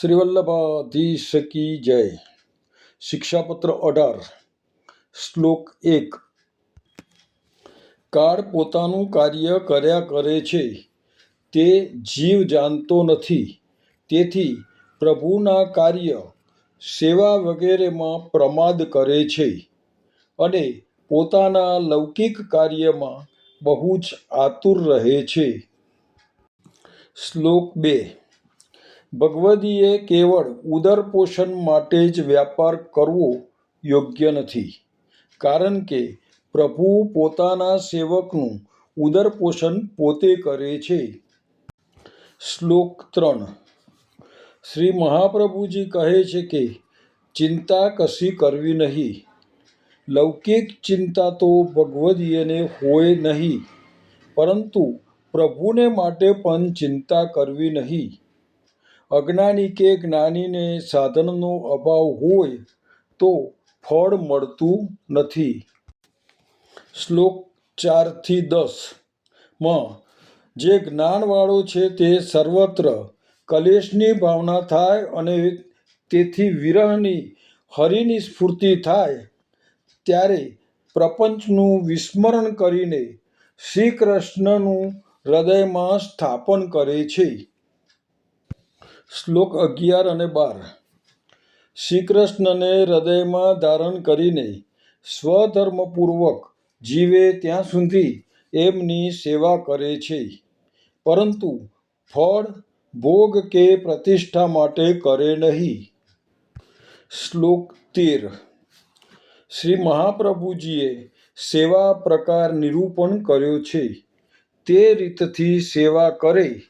શ્રી વલ્લભાધીશ કી જય. શિક્ષાપત્ર અઢાર, શ્લોક એક. કાળ પોતાનું કાર્ય કર્યા કરે છે, તે જીવ જાણતો નથી. તેથી પ્રભુના કાર્ય સેવા વગેરેમાં પ્રમાદ કરે છે અને પોતાના લૌકિક કાર્યમાં બહુ જ આતુર રહે છે. શ્લોક બે. ભગવદીએ કેવળ ઉદરપોષણ માટે જ વ્યાપાર કરવો યોગ્ય નથી. કારણ કે પ્રભુ પોતાના સેવકનું ઉદરપોષણ પોતે કરે છે. શ્લોક ત્રણ. શ્રી મહાપ્રભુજી કહે છે કે, ચિંતા કશી કરવી નહીં. લૌકિક ચિંતા તો ભગવદીયને હોય નહીં. પરંતુ પ્રભુને માટે પણ ચિંતા કરવી નહીં. અજ્ઞાની કે જ્ઞાનીને સાધનનો અભાવ હોય તો ફળ મળતું નથી. શ્લોક ચારથી દસમાં જે જ્ઞાનવાળો છે તે સર્વત્ર કલેશની ભાવના થાય અને તેથી વિરહની, હરિની સ્ફૂર્તિ થાય, ત્યારે પ્રપંચનું વિસ્મરણ કરીને શ્રી કૃષ્ણનું હૃદયમાં સ્થાપન કરે છે. શ્લોક અગિયાર અને બાર. શ્રી કૃષ્ણને હૃદયમાં ધારણ કરીને સ્વધર્મપૂર્વક જીવે ત્યાં સુધી એમની સેવા કરે છે. પરંતુ ફળ, ભોગ કે પ્રતિષ્ઠા માટે કરે નહીં. શ્લોક તેર. શ્રી મહાપ્રભુજીએ સેવા પ્રકાર નિરૂપણ કર્યો છે. તે રીતથી સેવા કરે,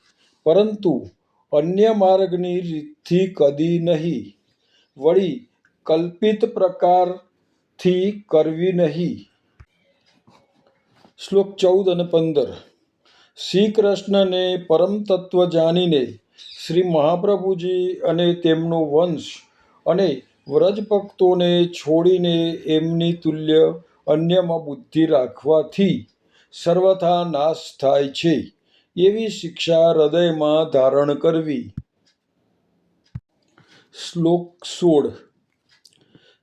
પરંતુ અન્ય માર્ગની રીતથી કદી નહીં. વળી કલ્પિત પ્રકારથી કરવી નહીં. શ્લોક ચૌદ અને પંદર. શ્રી કૃષ્ણને પરમ તત્વ જાણીને શ્રી મહાપ્રભુજી અને તેમનો વંશ અને વ્રજભક્તોને છોડીને એમની તુલ્ય અન્યમાં બુદ્ધિ રાખવાથી સર્વથા નાશ થાય છે. એવી શિક્ષા હૃદયમાં ધારણ કરવી. શ્લોક સોળ.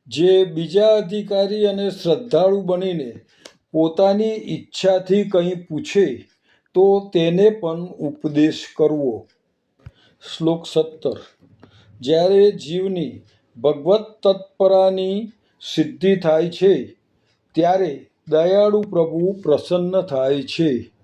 જે બીજા અધિકારી અને શ્રદ્ધાળુ બનીને પોતાની ઈચ્છાથી કંઈ પૂછે, તો તેને પણ ઉપદેશ કરવો. શ્લોક સત્તર. જ્યારે જીવની ભગવત તત્પરાની સિદ્ધિ થાય છે, ત્યારે દયાળુ પ્રભુ પ્રસન્ન થાય છે.